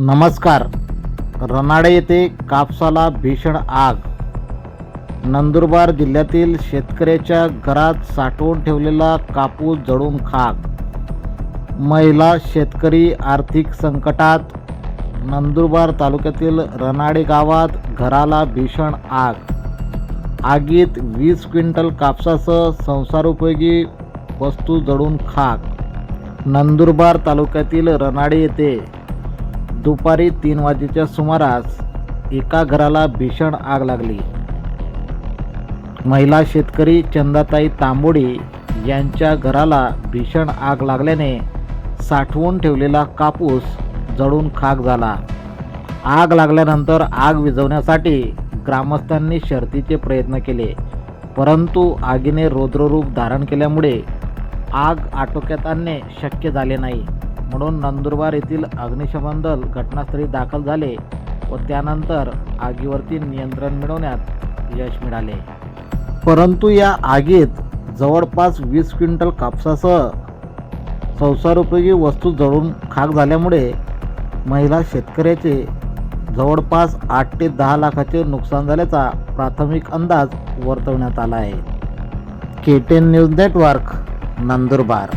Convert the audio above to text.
नमस्कार. रनाडे येथे कापसाला भीषण आग. नंदुरबार जिल्ह्यातील शेतकऱ्याच्या घरात साठवून ठेवलेला कापूस जळून खाक. महिला शेतकरी आर्थिक संकटात. नंदुरबार तालुक्यातील रनाडे गावात घराला भीषण आग. आगीत वीस क्विंटल कापसासह संसारोपयोगी वस्तू जळून खाक. नंदुरबार तालुक्यातील रनाडे येथे दुपारी तीन वाजेच्या सुमारास एका घराला भीषण आग लागली. महिला शेतकरी चंदाताई तांबोडी यांच्या घराला भीषण आग लागल्याने साठवून ठेवलेला कापूस जळून खाक झाला. आग लागल्यानंतर आग विझवण्यासाठी ग्रामस्थांनी शर्तीचे प्रयत्न केले परंतु आगीने रौद्ररूप धारण केल्यामुळे आग आटोक्यात आणणे शक्य झाले नाही. म्हणून नंदुरबार येथील अग्निशमन दल घटनास्थळी दाखल झाले व त्यानंतर आगीवरती नियंत्रण मिळवण्यात यश मिळाले. परंतु या आगीत जवळपास वीस क्विंटल कापसासह संसारोपयोगी वस्तू जळून खाक झाल्यामुळे महिला शेतकऱ्याचे जवळपास आठ ते दहा लाखाचे नुकसान झाल्याचा प्राथमिक अंदाज वर्तवण्यात आला आहे. K ten news network Nandurbar.